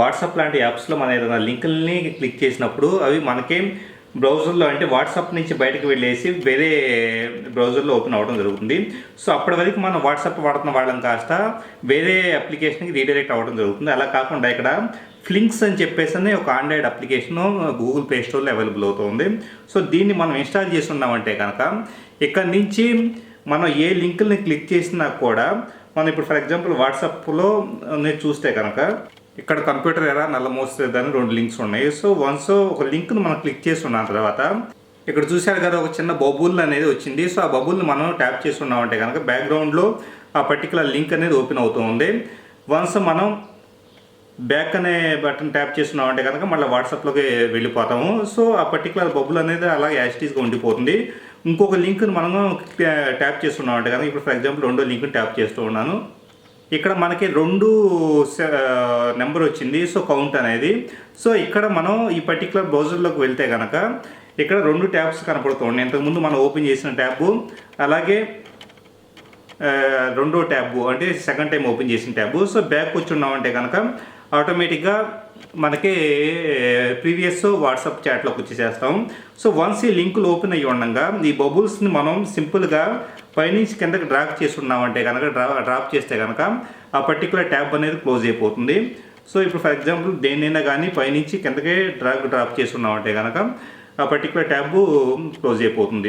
WhatsApp లాంటి యాప్స్లో మన ఏదైనా లింకుల్ని క్లిక్ చేసినప్పుడు అవి మనకేం బ్రౌజర్లో అంటే వాట్సాప్ నుంచి బయటకు వెళ్ళేసి వేరే బ్రౌజర్లో ఓపెన్ అవ్వడం జరుగుతుంది. సో అప్పటి వరకు మనం వాట్సాప్ వాడుతున్న వాళ్ళం కాస్త వేరే అప్లికేషన్కి రీడైరెక్ట్ అవ్వడం జరుగుతుంది. అలా కాకుండా ఇక్కడ ఫ్లింక్స్ అని చెప్పేసి అని ఒక ఆండ్రాయిడ్ అప్లికేషన్ గూగుల్ ప్లే స్టోర్లో అవైలబుల్ అవుతుంది. సో దీన్ని మనం ఇన్స్టాల్ చేసి ఉన్నామంటే కనుక ఇక్కడ నుంచి మనం ఏ లింకుల్ని క్లిక్ చేసినా కూడా మనం ఇప్పుడు ఫర్ ఎగ్జాంపుల్ వాట్సాప్లో నేను చూస్తే కనుక ఇక్కడ కంప్యూటర్ ఎలా నల్ల మోస్తుందని రెండు లింక్స్ ఉన్నాయి. సో వన్స్ ఒక లింక్ను మనం క్లిక్ చేసి ఉన్న తర్వాత ఇక్కడ చూశారు కదా ఒక చిన్న బబుల్ అనేది వచ్చింది. సో ఆ బబుల్ని మనం ట్యాప్ చేసి ఉన్నామంటే కనుక బ్యాక్గ్రౌండ్లో ఆ పర్టికులర్ లింక్ అనేది ఓపెన్ అవుతూ ఉంది. వన్స్ మనం బ్యాక్ అనే బటన్ ట్యాప్ చేస్తున్నామంటే కనుక మళ్ళీ వాట్సాప్లోకి వెళ్ళిపోతాము. సో ఆ పర్టికులర్ బబుల్ అనేది అలా యాసిటీస్గా ఉండిపోతుంది. ఇంకొక లింక్ని మనము ట్యాప్ చేస్తున్నామంటే కనుక ఇప్పుడు ఫర్ ఎగ్జాంపుల్ రెండో లింక్ని ట్యాప్ చేస్తూ ఉన్నాను. ఇక్కడ మనకి రెండు నెంబర్ వచ్చింది సో కౌంట్ అనేది. సో ఇక్కడ మనం ఈ పర్టికులర్ బ్రౌజర్లోకి వెళ్తే కనుక ఇక్కడ రెండు ట్యాబ్స్ కనపడుతుంది ఇంతకుముందు మనం ఓపెన్ చేసిన ట్యాబ్ అలాగే రెండో ట్యాబ్ అంటే సెకండ్ టైం ఓపెన్ చేసిన ట్యాబ్. సో బ్యాక్ వచ్చి ఉన్నామంటే కనుక ఆటోమేటిక్గా మనకి ప్రీవియస్ వాట్సాప్ చాట్లోకి వచ్చేసేస్తాం. సో వన్స్ ఈ లింకులు ఓపెన్ అయ్యి ఉండగా ఈ బబుల్స్ని మనం సింపుల్గా పైనుంచి కిందకి డ్రాప్ చేసి ఉన్నామంటే కనుక డ్రా డ్రాప్ చేస్తే కనుక ఆ పర్టికులర్ ట్యాబ్ అనేది క్లోజ్ అయిపోతుంది. సో ఇప్పుడు ఫర్ ఎగ్జాంపుల్ దేన్నైనా కానీ పైనుంచి కిందకే డ్రాగ్ డ్రాప్ చేసి ఉన్నామంటే కనుక ఆ పర్టికులర్ ట్యాబ్ క్లోజ్ అయిపోతుంది.